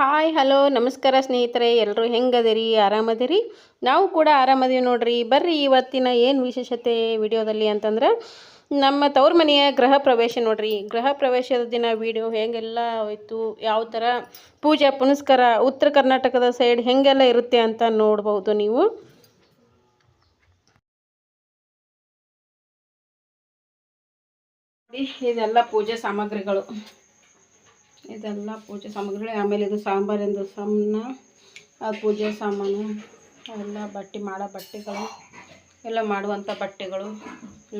Hi hello ನಮಸ್ಕಾರ ಸ್ನೇಹಿತರೆ ಎಲ್ಲರೂ ಹೆಂಗದಿರಿ, ಆರಾಮದಿರಿ? ನಾವು ಕೂಡ ಆರಾಮದೀವಿ ನೋಡ್ರಿ. ಬರ್ರಿ ಇವತ್ತಿನ ಏನು ವಿಶೇಷತೆ ವಿಡಿಯೋದಲ್ಲಿ ಅಂತಂದ್ರೆ, ನಮ್ಮ ತವ್ರ ಮನೆಯ ಗೃಹ ಪ್ರವೇಶ ನೋಡ್ರಿ. ಗೃಹ ಪ್ರವೇಶದ ದಿನ ವಿಡಿಯೋ ಹೇಗೆಲ್ಲ ಹೋಯ್ತು, ಯಾವ ಥರ ಪೂಜೆ, ಪುನಸ್ಕಾರ, ಉತ್ತರ ಕರ್ನಾಟಕದ ಸೈಡ್ ಹೆಂಗೆಲ್ಲ ಇರುತ್ತೆ ಅಂತ ನೋಡ್ಬೋದು ನೀವು. ಇದೆಲ್ಲ ಪೂಜೆ ಸಾಮಗ್ರಿಗಳು. ಇದೆಲ್ಲ ಪೂಜೆ ಸಾಮಗ್ರಿಗಳು, ಆಮೇಲೆ ಇದು ಸಾಂಬಾರಿಂದು ಅದು ಪೂಜೆ ಸಾಮಾನು, ಎಲ್ಲ ಬಟ್ಟೆ ಮಾಡೋ ಬಟ್ಟೆಗಳು, ಎಲ್ಲ ಮಾಡುವಂಥ ಬಟ್ಟೆಗಳು,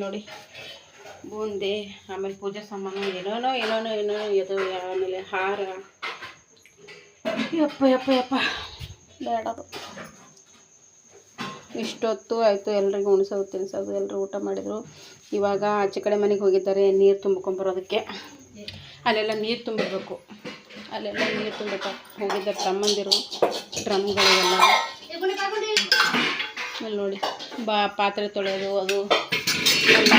ನೋಡಿ. ಬೂಂದಿ, ಆಮೇಲೆ ಪೂಜೆ ಸಾಮಾನು, ಏನೇನೋ ಏನೇನೋ ಏನೋ ಇದು, ಆಮೇಲೆ ಹಾರ. ಯಪ್ಪ ಯಪ್ಪ ಯಪ್ಪ ಬೇಡದು ಇಷ್ಟೊತ್ತು ಆಯಿತು, ಎಲ್ರಿಗೂ ಉಣಿಸೋದು, ತಿನ್ಸೋದು ಎಲ್ಲರೂ ಊಟ ಮಾಡಿದರು. ಇವಾಗ ಆಚೆ ಕಡೆ ಮನೆಗೆ ಹೋಗಿದ್ದಾರೆ, ನೀರು ತುಂಬ್ಕೊಂಬರೋದಕ್ಕೆ ಅಲ್ಲೆಲ್ಲ ನೀರು ತುಂಬಿರ್ಬೇಕು. ಅಲ್ಲೆಲ್ಲ ನೀರು ತುಂಬಬೇಕು ಹೋಗಿದ್ದಾರೆ ತಮ್ಮಂದಿರು, ಡ್ರಮ್ಗಳಿಗೆಲ್ಲ. ಆಮೇಲೆ ನೋಡಿ, ಬಾ, ಪಾತ್ರೆ ತೊಳೆಯೋದು, ಅದು ಎಲ್ಲ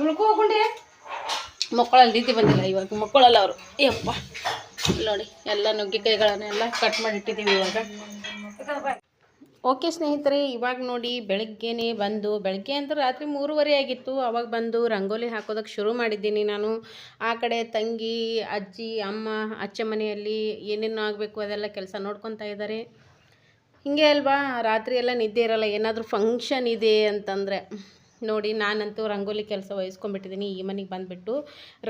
ಉಳ್ಕೋಕೊಂಡೆ ಮಕ್ಕಳಲ್ಲಿ ರೀತಿ ಬಂದಿಲ್ಲ ಇವಾಗ, ಮಕ್ಕಳಲ್ಲ ಅವರು. ಯಪ್ಪ. ನೋಡಿ, ಎಲ್ಲ ನುಗ್ಗಿಕಾಯಿಗಳನ್ನೆಲ್ಲ ಕಟ್ ಮಾಡಿ ಇಟ್ಟಿದ್ದೀವಿ ಇವಾಗ. ಓಕೆ ಸ್ನೇಹಿತರೆ, ಇವಾಗ ನೋಡಿ ಬೆಳಗ್ಗೆನೇ ಬಂದು, ಬೆಳಗ್ಗೆ ಅಂದ್ರೆ ರಾತ್ರಿ ಮೂರುವರೆ ಆಗಿತ್ತು. ಅವಾಗ ಬಂದು ರಂಗೋಲಿ ಹಾಕೋದಕ್ಕೆ ಶುರು ಮಾಡಿದ್ದೀನಿ ನಾನು. ಆ ಕಡೆ ತಂಗಿ, ಅಜ್ಜಿ, ಅಮ್ಮ, ಅಚ್ಚ ಮನೆಯಲ್ಲಿ ಏನೇನು ಆಗಬೇಕು ಅದೆಲ್ಲ ಕೆಲಸ ನೋಡ್ಕೊತಾ ಇದ್ದಾರೆ. ಹೀಗೆ ಅಲ್ವಾ? ರಾತ್ರಿ ಎಲ್ಲ ನಿದ್ದೆ ಇರಲ್ಲ, ಏನಾದರೂ ಫಂಕ್ಷನ್ ಇದೆ ಅಂತಂದರೆ. ನೋಡಿ, ನಾನಂತೂ ರಂಗೋಲಿ ಕೆಲಸ ವಹಿಸ್ಕೊಂಡ್ಬಿಟ್ಟಿದ್ದೀನಿ. ಈ ಮನೆಗೆ ಬಂದುಬಿಟ್ಟು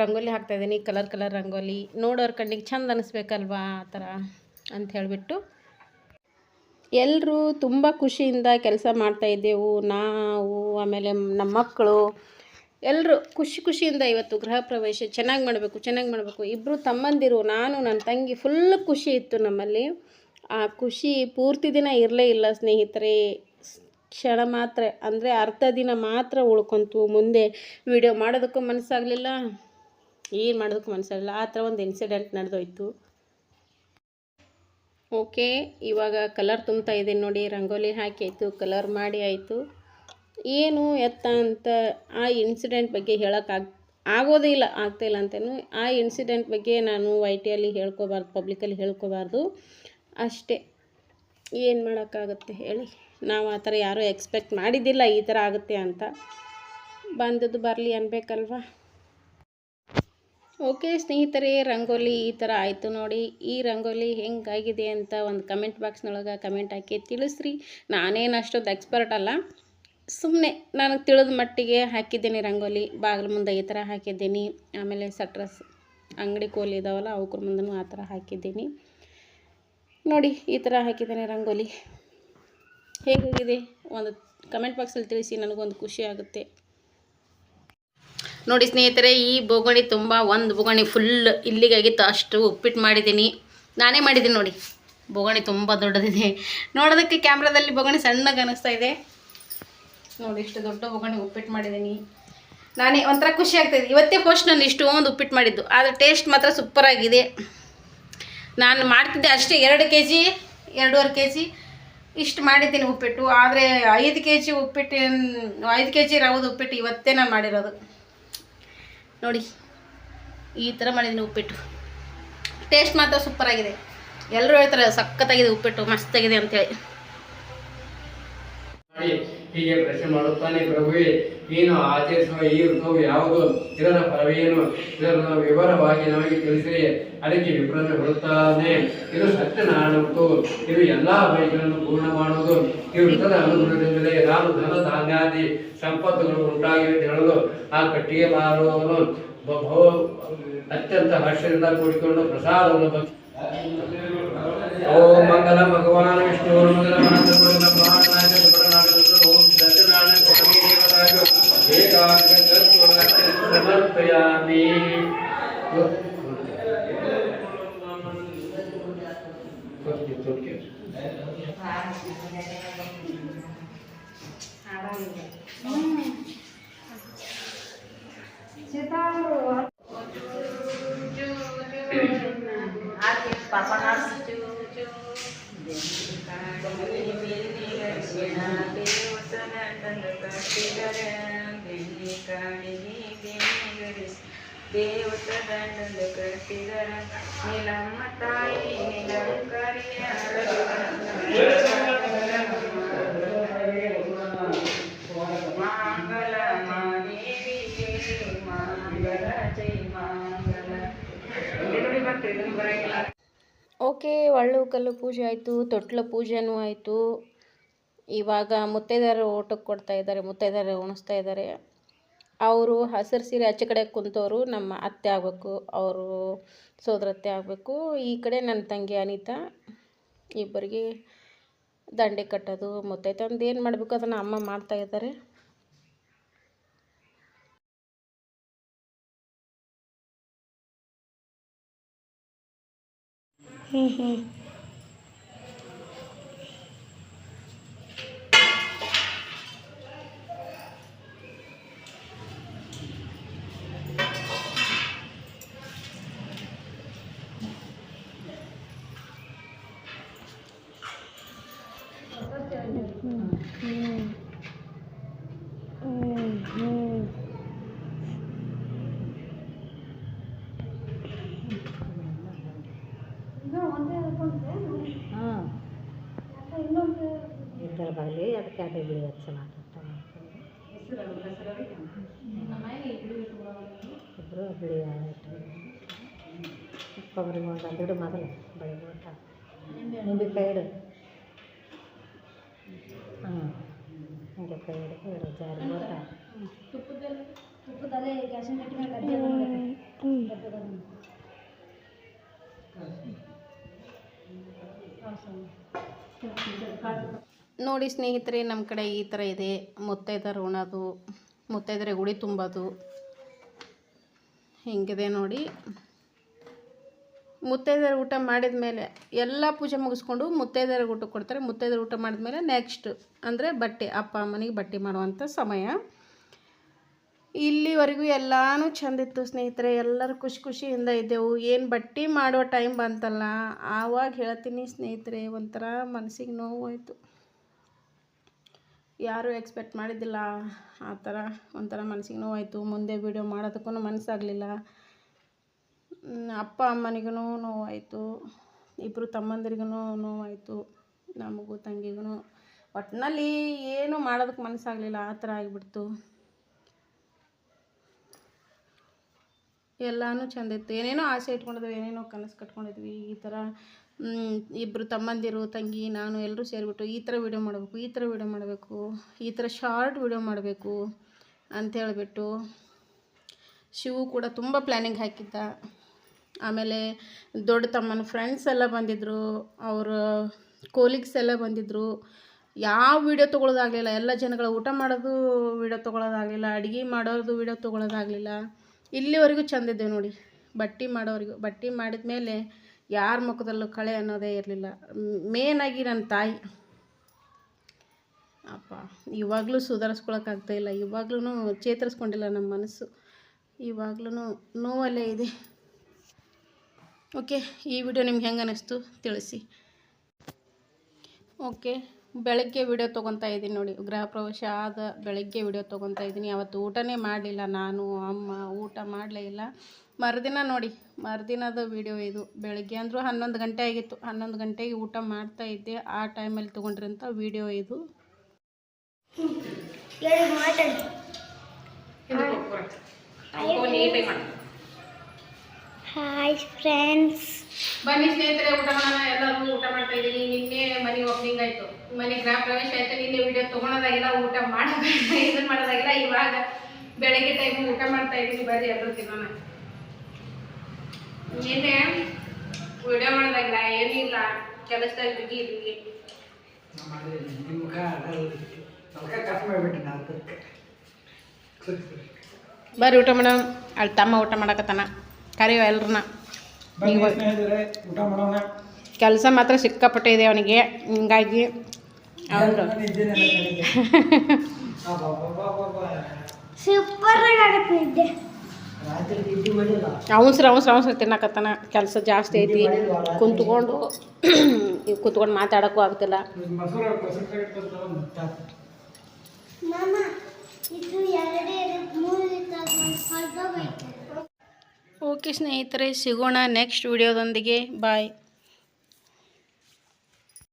ರಂಗೋಲಿ ಹಾಕ್ತಾಯಿದ್ದೀನಿ ಕಲರ್ ಕಲರ್ ರಂಗೋಲಿ. ನೋಡೋರ ಕಣ್ಣಿಗೆ ಚಂದ ಅನ್ನಿಸ್ಬೇಕಲ್ವಾ ಆ ಥರ ಅಂತ ಹೇಳಿಬಿಟ್ಟು ಎಲ್ಲರೂ ತುಂಬ ಖುಷಿಯಿಂದ ಕೆಲಸ ಮಾಡ್ತಾಯಿದ್ದೆವು ನಾವು, ಆಮೇಲೆ ನಮ್ಮ ಮಕ್ಕಳು ಎಲ್ಲರೂ ಖುಷಿ ಖುಷಿಯಿಂದ ಇವತ್ತು ಗೃಹ ಪ್ರವೇಶ ಚೆನ್ನಾಗಿ ಮಾಡಬೇಕು ಚೆನ್ನಾಗಿ ಮಾಡಬೇಕು. ಇಬ್ಬರು ತಮ್ಮಂದಿರು, ನಾನು, ನನ್ನ ತಂಗಿ ಫುಲ್ ಖುಷಿ ಇತ್ತು ನಮ್ಮಲ್ಲಿ. ಆ ಖುಷಿ ಪೂರ್ತಿ ದಿನ ಇರಲೇ ಇಲ್ಲ ಸ್ನೇಹಿತರೆ. ಕ್ಷಣ ಮಾತ್ರ, ಅಂದರೆ ಅರ್ಧ ದಿನ ಮಾತ್ರ ಉಳ್ಕೊಂತು. ಮುಂದೆ ವಿಡಿಯೋ ಮಾಡೋದಕ್ಕೂ ಮನಸ್ಸಾಗಲಿಲ್ಲ. ಏನು ಮಾಡೋದಕ್ಕೂ ಮನಸ್ಸಾಗಲಿಲ್ಲ. ಆ ಥರ ಒಂದು ಇನ್ಸಿಡೆಂಟ್ ನಡೆದೋಯ್ತು. ಓಕೆ, ಇವಾಗ ಕಲರ್ ತುಂಬ್ತಾ ಇದ್ದೀನಿ ನೋಡಿ, ರಂಗೋಲಿ ಹಾಕಿ ಆಯಿತು, ಕಲರ್ ಮಾಡಿ ಆಯಿತು. ಏನು ಎತ್ತ ಅಂತ ಆ ಇನ್ಸಿಡೆಂಟ್ ಬಗ್ಗೆ ಹೇಳೋಕ್ಕಾಗ ಆಗೋದೇ ಇಲ್ಲ ಆಗ್ತಾಯಿಲ್ಲ ಅಂತೇನು. ಆ ಇನ್ಸಿಡೆಂಟ್ ಬಗ್ಗೆ ನಾನು ವೈ ಟಿಯಲ್ಲಿ ಹೇಳ್ಕೋಬಾರ್ದು ಪಬ್ಲಿಕಲ್ಲಿ ಹೇಳ್ಕೋಬಾರ್ದು. ಅಷ್ಟೇ. ಏನು ಮಾಡೋಕ್ಕಾಗುತ್ತೆ ಹೇಳಿ. ನಾವು ಆ ಥರ ಯಾರೂ ಎಕ್ಸ್ಪೆಕ್ಟ್ ಮಾಡಿದ್ದಿಲ್ಲ ಈ ಥರ ಆಗುತ್ತೆ ಅಂತ. ಬಂದದ್ದು ಬರಲಿ ಅನ್ಬೇಕಲ್ವಾ? ಓಕೆ ಸ್ನೇಹಿತರೆ, ರಂಗೋಲಿ ಈ ಥರ ಆಯಿತು ನೋಡಿ. ಈ ರಂಗೋಲಿ ಹೆಂಗಾಗಿದೆ ಅಂತ ಒಂದು ಕಮೆಂಟ್ ಬಾಕ್ಸ್ನೊಳಗೆ ಕಮೆಂಟ್ ಹಾಕಿ ತಿಳಿಸ್ರಿ. ನಾನೇನು ಅಷ್ಟೊಂದು ಎಕ್ಸ್ಪರ್ಟ್ ಅಲ್ಲ. ಸುಮ್ಮನೆ ನನಗೆ ತಿಳಿದ ಮಟ್ಟಿಗೆ ಹಾಕಿದ್ದೀನಿ ರಂಗೋಲಿ. ಬಾಗಿಲು ಮುಂದೆ ಈ ಥರ ಹಾಕಿದ್ದೀನಿ. ಆಮೇಲೆ ಸಟ್ರಸ್ ಅಂಗಡಿ ಕೋಲಿ ಇದಾವಲ್ಲ ಅವ್ರ ಮುಂದೆನೂ ಆ ಥರ ಹಾಕಿದ್ದೀನಿ. ನೋಡಿ, ಈ ಥರ ಹಾಕಿದ್ದೀನಿ ರಂಗೋಲಿ. ಹೇಗಾಗಿದೆ? ಒಂದು ಕಮೆಂಟ್ ಬಾಕ್ಸಲ್ಲಿ ತಿಳಿಸಿ, ನನಗೊಂದು ಖುಷಿ ಆಗುತ್ತೆ. ನೋಡಿ ಸ್ನೇಹಿತರೆ, ಈ ಬೋಗಣಿ ತುಂಬ ಒಂದು ಬೋಗಣಿ ಫುಲ್ ಇಲ್ಲಿಗಾಗಿತ್ತು, ಅಷ್ಟು ಉಪ್ಪಿಟ್ಟು ಮಾಡಿದ್ದೀನಿ. ನಾನೇ ಮಾಡಿದ್ದೀನಿ ನೋಡಿ. ಬೋಗಣಿ ತುಂಬ ದೊಡ್ಡದಿದೆ. ನೋಡೋದಕ್ಕೆ ಕ್ಯಾಮ್ರಾದಲ್ಲಿ ಬೋಗಣಿ ಸಣ್ಣಗೆ ಅನ್ನಿಸ್ತಾ ಇದೆ. ನೋಡಿ, ಇಷ್ಟು ದೊಡ್ಡ ಬೋಗಣಿ ಉಪ್ಪಿಟ್ಟು ಮಾಡಿದ್ದೀನಿ. ನಾನೇ ಒಂಥರ ಖುಷಿ ಆಗ್ತಾಯಿದೆ ಇವತ್ತೇ ಫಸ್ಟ್ ನಾನು ಇಷ್ಟೊಂದು ಉಪ್ಪಿಟ್ಟು ಮಾಡಿದ್ದು. ಆದರೆ ಟೇಸ್ಟ್ ಮಾತ್ರ ಸೂಪರಾಗಿದೆ ನಾನು ಮಾಡ್ತಿದ್ದೆ ಅಷ್ಟೇ, ಎರಡು ಕೆ ಜಿ ಎರಡೂವರೆ ಕೆ ಜಿ ಇಷ್ಟು ಮಾಡಿದ್ದೀನಿ ಉಪ್ಪಿಟ್ಟು. ಆದರೆ ಐದು ಕೆ ಜಿ ಉಪ್ಪಿಟ್ಟು ಐದು ಕೆ ಜಿ ರವದ ಉಪ್ಪಿಟ್ಟು ಇವತ್ತೇ ನಾನು ಮಾಡಿರೋದು. ನೋಡಿ, ಈ ಥರ ಮಾಡಿದ್ದೀನಿ ಉಪ್ಪಿಟ್ಟು. ಟೇಸ್ಟ್ ಮಾತ್ರ ಸೂಪರಾಗಿದೆ ಎಲ್ಲರೂ ಹೇಳ್ತಾರೆ, ಸಖತ್ತಾಗಿದೆ ಉಪ್ಪಿಟ್ಟು, ಮಸ್ತಾಗಿದೆ ಅಂತೇಳಿ. ಹೀಗೆ ಪ್ರಶ್ನೆ ಮಾಡುತ್ತಾನೆ ಪ್ರಭುವೇ. ನೀನು ಆಚರಿಸುವ ಈ ಋತುವು ಯಾವುದು? ಇದರ ಫಲವೇನು? ಇದನ್ನು ವಿವರವಾಗಿ ನಮಗೆ ತಿಳಿಸಿ ಅದಕ್ಕೆ ವಿಪ್ರನ ಬರುತ್ತಾನೆ ಇದು ಸತ್ಯನಾರಾಯಣ ಋತು ಇದು ಎಲ್ಲಾ ಬಯಕೆಗಳನ್ನು ಪೂರ್ಣ ಮಾಡುವುದು. ಈ ಋತದ ಅನುಗುಣದಿಂದಲೇ ನಾನು ಧನ ಧಾನ್ಯಾದಿ ಸಂಪತ್ತುಗಳು ಉಂಟಾಗಿವೆ ಹೇಳಲು ಆ ಕಟ್ಟಿಗೆ ಮಾರುವವನು ಬಹು ಅತ್ಯಂತ ಹರ್ಷದಿಂದ ಕೂಡಿಕೊಂಡು ಪ್ರಸಾದವನ್ನು ಓಂ ಮಂಗಲ ಭಗವಾನ್ ವಿಷ್ಣು. ಮಂಗಲ ದೇವತ ದಂಡಲು ಕಟ್ಟಿದರ ನೀಲಮ್ಮ ತಾಯಿ ನಿಲಂಕರಿಯ ಓಕೆ ಒಳ್ಳು ಕಲ್ಲು ಪೂಜೆ ಆಯಿತು, ತೊಟ್ಲು ಪೂಜೆನೂ ಆಯಿತು. ಇವಾಗ ಮುತ್ತೈದೆಯರು ಊಟಕ್ಕೆ ಕೊಡ್ತಾ ಇದ್ದಾರೆ, ಮುತ್ತೈದೆಯರು ಉಣಿಸ್ತಾ ಇದ್ದಾರೆ. ಅವರು ಹಸಿರು ಸೀರೆ ಆಚೆ ಕಡೆ ಕುಂತವರು ನಮ್ಮ ಅತ್ತೆ ಆಗಬೇಕು, ಅವರು ಸೋದರತ್ತೆ ಆಗಬೇಕು. ಈ ಕಡೆ ನನ್ನ ತಂಗಿ ಅನಿತಾ, ಇಬ್ಬರಿಗೆ ದಂಡೆ ಕಟ್ಟೋದು ಮುತ್ತೈತಂದು ಏನು ಮಾಡಬೇಕು ಅದನ್ನು ಅಮ್ಮ ಮಾಡ್ತಾ ಇದ್ದಾರೆ ಇದ್ದರ ಬರಲಿ ಅದಕ್ಕೆ ಅದೇ ಬಿಳಿ ಹಚ್ಚ ಮಾತಾಡ್ತಾರೆ ಇಬ್ಬರು ಬಿಳಿ ಕೊಬ್ಬರಿ ಒಂದು ಅಂದಿಡು ಮೊದಲು ಬಳಿ ಊಟ. ನಿಂಬೆಕಾಯಿ ಇಡು. ಹಾಂ. ಹಿಂಗೆ ಕೈ ಹಿಡಿದು ಇಡು ಜಾರಿ ಊಟ. ನೋಡಿ ಸ್ನೇಹಿತರೆ ನಮ್ಮ ಕಡೆ ಈ ಥರ ಇದೆ. ಮುತ್ತೈದರು ಉಣೋದು ಮುತ್ತೈದರೆ ಗುಡಿ ತುಂಬೋದು. ಹಿಂಗಿದೆ ನೋಡಿ. ಮುತ್ತೈದರ ಊಟ ಮಾಡಿದ ಮೇಲೆ ಎಲ್ಲ ಪೂಜೆ ಮುಗಿಸ್ಕೊಂಡು ಮುತ್ತೈದರ ಊಟ ಕೊಡ್ತಾರೆ. ಮುತ್ತೈದರ ಊಟ ಮಾಡಿದ್ಮೇಲೆ ನೆಕ್ಸ್ಟ್ ಅಂದರೆ ಬಟ್ಟೆ, ಅಪ್ಪ ಅಮ್ಮನಿಗೆ ಬಟ್ಟೆ ಮಾಡುವಂಥ ಸಮಯ. ಇಲ್ಲಿವರೆಗೂ ಎಲ್ಲನೂ ಚಂದಿತ್ತು ಸ್ನೇಹಿತರೆ. ಎಲ್ಲರೂ ಖುಷಿ ಖುಷಿಯಿಂದ ಇದ್ದೆವು. ಏನು ಬಟ್ಟೆ ಮಾಡೋ ಟೈಮ್ ಬಂತಲ್ಲ, ಆವಾಗ ಹೇಳ್ತೀನಿ ಸ್ನೇಹಿತರೆ, ಒಂಥರ ಮನಸ್ಸಿಗೆ ನೋವಾಯಿತು ಯಾರೂ ಎಕ್ಸ್ಪೆಕ್ಟ್ ಮಾಡಿದ್ದಿಲ್ಲ. ಆ ಥರ ಒಂಥರ ಮನಸ್ಸಿಗೆ ನೋವಾಯಿತು ಮುಂದೆ ವೀಡಿಯೋ ಮಾಡೋದಕ್ಕೂ ಮನಸ್ಸಾಗಲಿಲ್ಲ. ಅಪ್ಪ ಅಮ್ಮನಿಗೂ ನೋವಾಯಿತು ಇಬ್ಬರು ತಮ್ಮಂದಿರಿಗೂ ನೋವಾಯಿತು ನಮಗೂ ತಂಗಿಗೂ ಒಟ್ಟಿನಲ್ಲಿ ಏನು ಮಾಡೋದಕ್ಕೆ ಮನಸ್ಸಾಗಲಿಲ್ಲ. ಆ ಥರ ಆಗಿಬಿಡ್ತು. ಎಲ್ಲನೂ ಚೆಂದ ಇತ್ತು. ಏನೇನೋ ಆಸೆ ಇಟ್ಕೊಂಡಿದ್ವಿ, ಏನೇನೋ ಕನಸು ಕಟ್ಕೊಂಡಿದ್ವಿ. ಈ ಥರ ಇಬ್ಬರು ತಮ್ಮಂದಿರು, ತಂಗಿ, ನಾನು ಎಲ್ಲರೂ ಸೇರಿಬಿಟ್ಟು ಈ ಥರ ವೀಡಿಯೋ ಮಾಡಬೇಕು, ಈ ಥರ ವೀಡಿಯೋ ಮಾಡಬೇಕು, ಈ ಥರ ಶಾರ್ಟ್ ವೀಡಿಯೋ ಮಾಡಬೇಕು ಅಂತ ಹೇಳಿಬಿಟ್ಟು ಶಿವು ಕೂಡ ತುಂಬ ಪ್ಲ್ಯಾನಿಂಗ್ ಹಾಕಿದ್ದ. ಆಮೇಲೆ ದೊಡ್ಡ ತಮ್ಮನ ಫ್ರೆಂಡ್ಸ್ ಎಲ್ಲ ಬಂದಿದ್ದರು ಅವರ ಕೋಲೀಗ್ಸ್ ಎಲ್ಲ ಬಂದಿದ್ದರು ಯಾವ ವೀಡಿಯೋ ತೊಗೊಳೋದಾಗಲಿಲ್ಲ, ಎಲ್ಲ ಜನಗಳ ಊಟ ಮಾಡೋದು ವೀಡಿಯೋ ತೊಗೊಳೋದಾಗಲಿಲ್ಲ, ಅಡುಗೆ ಮಾಡೋದು ವೀಡಿಯೋ ತೊಗೊಳೋದಾಗಲಿಲ್ಲ. ಇಲ್ಲಿವರೆಗೂ ಚಂದ ಇದ್ದೇವೆ ನೋಡಿ. ಬಟ್ಟೆ ಮಾಡೋವರೆಗೂ ಬಟ್ಟೆ ಮಾಡಿದ ಮೇಲೆ ಯಾರ ಮುಖದಲ್ಲೂ ಕಳೆ ಅನ್ನೋದೇ ಇರಲಿಲ್ಲ. ಮೇನಾಗಿ ನನ್ನ ತಾಯಿ. ಅಪ್ಪ, ಇವಾಗಲೂ ಸುಧಾರಿಸ್ಕೊಳಕ್ಕಾಗ್ತಾ ಇಲ್ಲ. ಇವಾಗ್ಲೂ ಚೇತರಿಸ್ಕೊಂಡಿಲ್ಲ ನಮ್ಮ ಮನಸ್ಸು. ಇವಾಗ್ಲೂ ನೋವಲ್ಲೇ ಇದೆ. ಓಕೆ ಈ ವಿಡಿಯೋ ನಿಮ್ಗೆ ಹೆಂಗೆ ಅನ್ನಿಸ್ತು ತಿಳಿಸಿ. ಓಕೆ ಬೆಳಗ್ಗೆ ವಿಡಿಯೋ ತೊಗೊತಾ ಇದ್ದೀನಿ ನೋಡಿ. ಗೃಹ ಪ್ರವೇಶ ಆದ ಬೆಳಗ್ಗೆ ವಿಡಿಯೋ ತೊಗೊತಾ ಇದ್ದೀನಿ. ಅವತ್ತು ಊಟನೇ ಮಾಡಲಿಲ್ಲ ನಾನು ಅಮ್ಮ ಊಟ ಮಾಡಲೇ ಇಲ್ಲ. ಮರುದಿನ ನೋಡಿ ಮರುದಿನದ ವಿಡಿಯೋ ಇದು. ಬೆಳಗ್ಗೆ ಅಂದರೂ ಹನ್ನೊಂದು ಗಂಟೆ ಆಗಿತ್ತು. ಹನ್ನೊಂದು ಗಂಟೆಗೆ ಊಟ ಮಾಡ್ತಾ ಇದ್ದೆ. ಆ ಟೈಮಲ್ಲಿ ತೊಗೊಂಡಿರೋಂಥ ವಿಡಿಯೋ ಇದು. ಹಾಯ್ ಫ್ರೆಂಡ್ಸ್ ಬನ್ನಿ ಸ್ನೇಹಿತರೆ ಊಟ ಮಾಡೋಣ. ಎಲ್ಲರೂ ಊಟ ಮಾಡ್ತಾ ಇದ್ದೀನಿ ನಿನ್ನೆ ಮನೆ ಓಪನಿಂಗ್ ಆಯಿತು. ಮನೆ ಗ್ರಾಮ ಪ್ರವೇಶ ಆಯಿತು. ನಿನ್ನೆ ವಿಡಿಯೋ ತೊಗೊಳೋದಾಗಿಲ್ಲ ಊಟ ಮಾಡೋದಾಗಿಲ್ಲ ಇದನ್ನು ಮಾಡೋದಾಗಿಲ್ಲ. ಇವಾಗ ಬೆಳಗ್ಗೆ ಟೈಮು ಊಟ ಮಾಡ್ತಾ ಇದ್ದೀನಿ. ಬರ್ರಿ ಎಲ್ಲರೂ ತಿನ್ನೋಣ. ನಿನ್ನೆ ವಿಡಿಯೋ ಮಾಡೋದಾಗಿಲ್ಲ. ಏನಿಲ್ಲ ಕೆಲಸದಾಗ ಬಿಗಿ ಇದ್ದೀನಿ ಬರ್ರಿ ಊಟ ಮಾಡೋಣ. ಅಲ್ಲಿ ತಮ್ಮ ಊಟ ಮಾಡಕತ್ತಾನ. ಕರಿಯೋ ಎಲ್ರನ್ನ. ಬನ್ನಿ ಊಟ ಮಾಡೋಣ. ಕೆಲಸ ಮಾತ್ರ ಸಿಕ್ಕಾಪಟ್ಟೆ ಇದೆ ಅವನಿಗೆ. ಹಿಂಗಾಗಿ ಅವರು. ಅವನ್ಸ್ರ ಅವನ್ಸ್ರ ಅವಸರ ಅವಸರ ಅವಸರ ತಿನ್ನಕತ್ತಾನ. ಕೆಲಸ ಜಾಸ್ತಿ ಐತಿ. ಕುಂತ್ಕೊಂಡು ಕುತ್ಕೊಂಡು ಮಾತಾಡೋಕ್ಕೂ ಆಗ್ತಿಲ್ಲ. ಇದು ಎರಡೇ ಎರಡು ಮೂರು ಲೀಟರ್ ಹೊರಟೋಗೈತೆ ಓಕೆ ಸ್ನೇಹಿತರೆ ಸಿಗೋಣ ನೆಕ್ಸ್ಟ್ ವಿಡಿಯೋದೊಂದಿಗೆ ಬಾಯ್